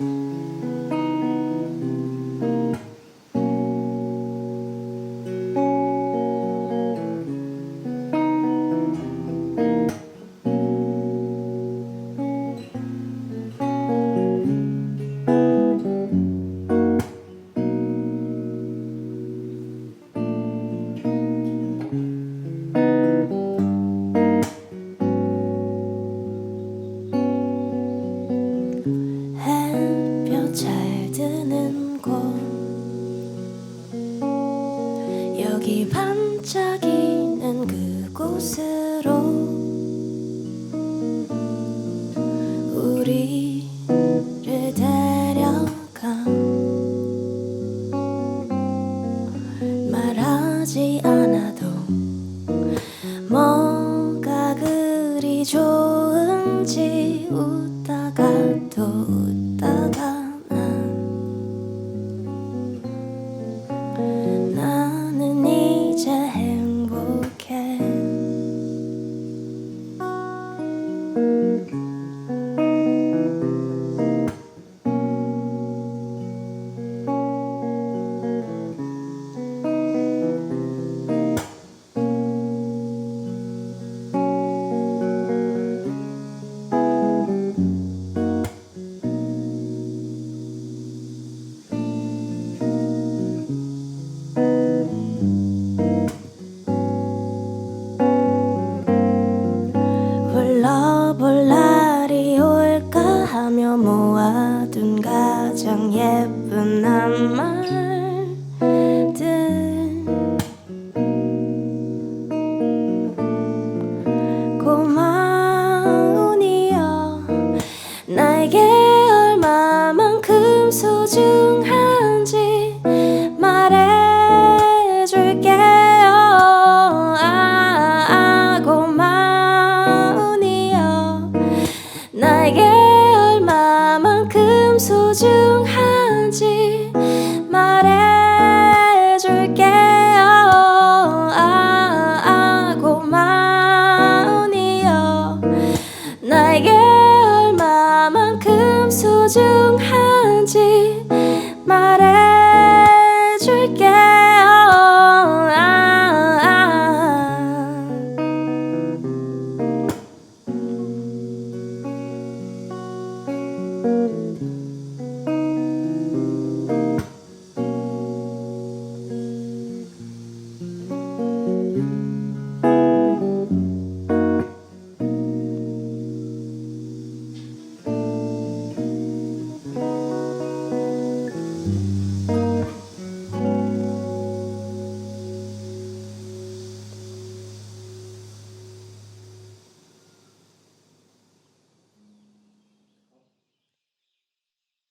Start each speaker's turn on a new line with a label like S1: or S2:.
S1: Mm. 흐르는 곳. 여기 반짝이는 그곳으로 우리를 데려가 말하지 않아도 뭐가 그리 좋아 볼 날이 올까 하며 모아둔 가장 예쁜 낱말 나에게 얼마만큼 소중한지. Música